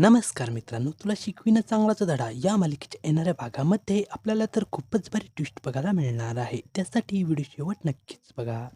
नमस्कार मित्रांनो तुला शिकविणं चांगलाच धडा. या मालिकेच्या येणाऱ्या भागामध्ये आपल्याला तर खूपच भारी ट्विस्ट बघायला मिळणार आहे. त्यासाठी व्हिडिओ शेवट नक्कीच बघा.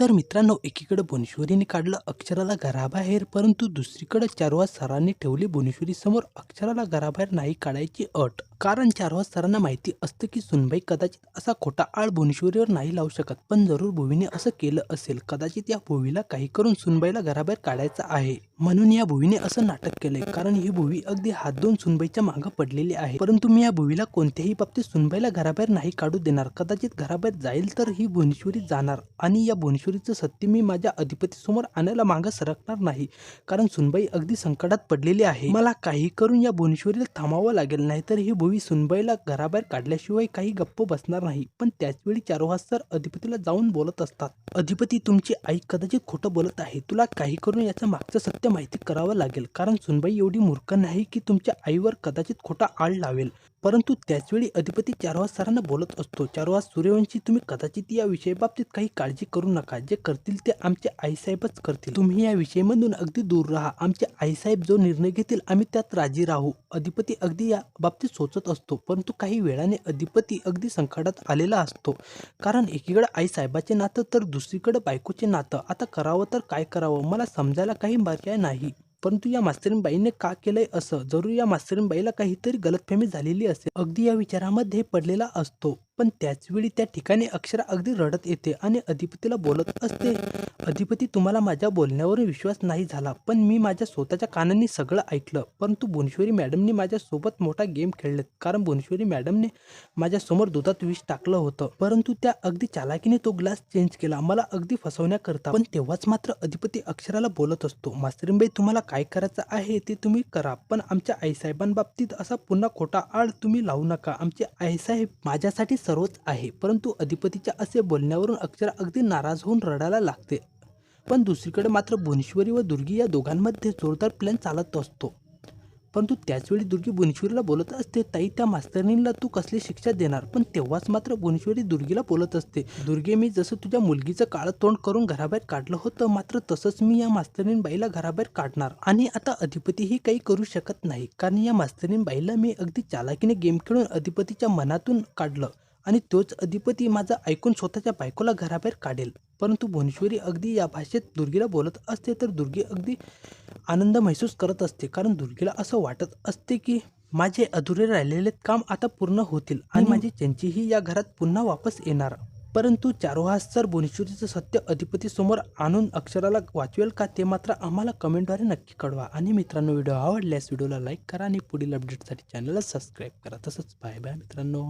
तर मित्रांनो एकीकडे बोनेश्वरीने काढलं अक्षराला घराबाहेर परंतु दुसरीकडे चारवा सरांनी ठेवली बोनेश्वरी समोर अक्षराला घराबाहेर नाही काढायची अट. कारण चारवा सरांना माहिती असतं की सुनबाई कदाचित असा खोटा आळ भुवनेश्वरीवर नाही लावू शकत पण जरूर भुवीने असं केलं असेल. कदाचित या भुवीला काही करून सुनबाईला घराबाहेर काढायचं आहे. म्हणून या भुवीने असं नाटक केलंय. कारण ही भुवी अगदी हात दोन सुनबाईच्या मागं पडलेली आहे. परंतु मी या भुवीला कोणत्याही बाबतीत सुनबाईला घराबाहेर नाही काढू देणार. कदाचित घराबाहेर जाईल तर ही भुवनेश्वरी जाणार. आणि या भुवनेश्वरीचं सत्य मी माझ्या अधिपती समोर आणायला मागं सरकणार नाही. कारण सुनबाई अगदी संकटात पडलेली आहे. मला काही करून या भुवनेश्वरीला थांबावं लागेल. नाहीतर ही भुवी सुनबाईला घराबाहेर काढल्याशिवाय काही गप्प बसणार नाही पण त्याचवेळी चारोहासर अधिपतीला जाऊन बोलत असतात. अधिपती तुमची आई कदाचित खोटं बोलत आहे. तुला काही करून याचं मागचं सत्य माहिती करावं लागेल. कारण सुनबाई एवढी मूर्ख नाही की तुमच्या आईवर कदाचित खोटा आळ लावेल. परंतु त्याचवेळी अधिपती चारवास सरांना बोलत असतो चारवास सूर्यवंशी तुम्ही कदाचित या विषयाबाबतीत काही काळजी करू नका. जे करतील ते आमचे आईसाहेबच करतील. तुम्ही या विषयामधून अगदी दूर राहा. आमचे आईसाहेब जो निर्णय घेतील आम्ही त्यात राजी राहू. अधिपती अगदी या बाबतीत सोचत असतो परंतु काही वेळाने अधिपती अगदी संकटात आलेला असतो. कारण एकीकडे आईसाहेबाचे नातं तर दुसरीकडे बायकोचे नातं. आता करावं तर काय करावं? मला समजायला काही पर्याय नाही. परंतु या मास्तरीनबाईने का केलंय असं? जरूर या मास्तरीनबाईला काहीतरी गलतफहमी झालेली असेल. अगदी या विचारामध्ये पडलेला असतो. पण त्याचवेळी त्या ठिकाणी अक्षरा अगदी रडत येते आणि अधिपतीला बोलत असते. अधिपती तुम्हाला माझ्या बोलण्यावर विश्वास नाही झाला. पण मी माझ्या स्वतःच्या कानांनी सगळं ऐकलं. परंतु भुवनेश्वरी मॅडमने माझ्यासोबत मोठा गेम खेळलेत. कारण भुवनेश्वरी मॅडमने माझ्यासमोर दुधात विष टाकलं होतं. परंतु त्या अगदी चालाकीने तो ग्लास चेंज केला. मला अगदी फसवण्याकरता पण तेव्हाच मात्र अधिपती अक्षराला बोलत असतो मास्तरीबाई तुम्हाला काय करायचं आहे ते तुम्ही करा. पण आमच्या आईसाहेबांबाबतीत असा पुन्हा खोटा आळ तुम्ही लावू नका. आमचे आईसाहेब माझ्यासाठी सर्वच आहे. परंतु अधिपतीच्या असे बोलण्यावरून अक्षरा अगदी नाराज होऊन रडायला लागते. पण दुसरीकडे मात्र भुवनेश्वरी व दुर्गी या दोघांमध्ये जोरदार प्लॅन चालत असतो. परंतु त्याचवेळी दुर्गी भुवनेश्वरीला बोलत असते ताई त्या मास्तरणींना तू कसली शिक्षा देणार? पण तेव्हाच मात्र भुवनेश्वरी दुर्गीला बोलत असते दुर्गे मी जसं तुझ्या मुलगीचं काळं तोंड करून घराबाहेर काढलं होतं मात्र तसंच मी या मास्तरीन बाईला घराबाहेर काढणार आणि आता अधिपतीही काही करू शकत नाही. कारण या मास्तरीन बाईला मी अगदी चालाकीने गेम खेळून अधिपतीच्या मनातून काढलं. आणि तोच अधिपती माझा ऐकून स्वतःच्या बायकोला घराबाहेर काढेल. परंतु भुवनेश्वरी अगदी या भाषेत दुर्गीला बोलत असते तर दुर्गी अगदी आनंद महसूस करत असते. कारण दुर्गीला असं वाटत असते की माझे अधुरे राहिलेले काम आता पूर्ण होतील आणि माझी चंचीही या घरात पुन्हा वापस येणार. परंतु चारोहास सर भुवनेश्वरीचं सत्य अधिपती समोर आणून अक्षराला वाचवेल का ते मात्र आम्हाला कमेंटद्वारे नक्की कळवा. आणि मित्रांनो व्हिडिओ आवडल्यास व्हिडिओला लाईक करा आणि पुढील अपडेटसाठी चॅनलला सबस्क्राईब करा. तसंच बाय बाय मित्रांनो.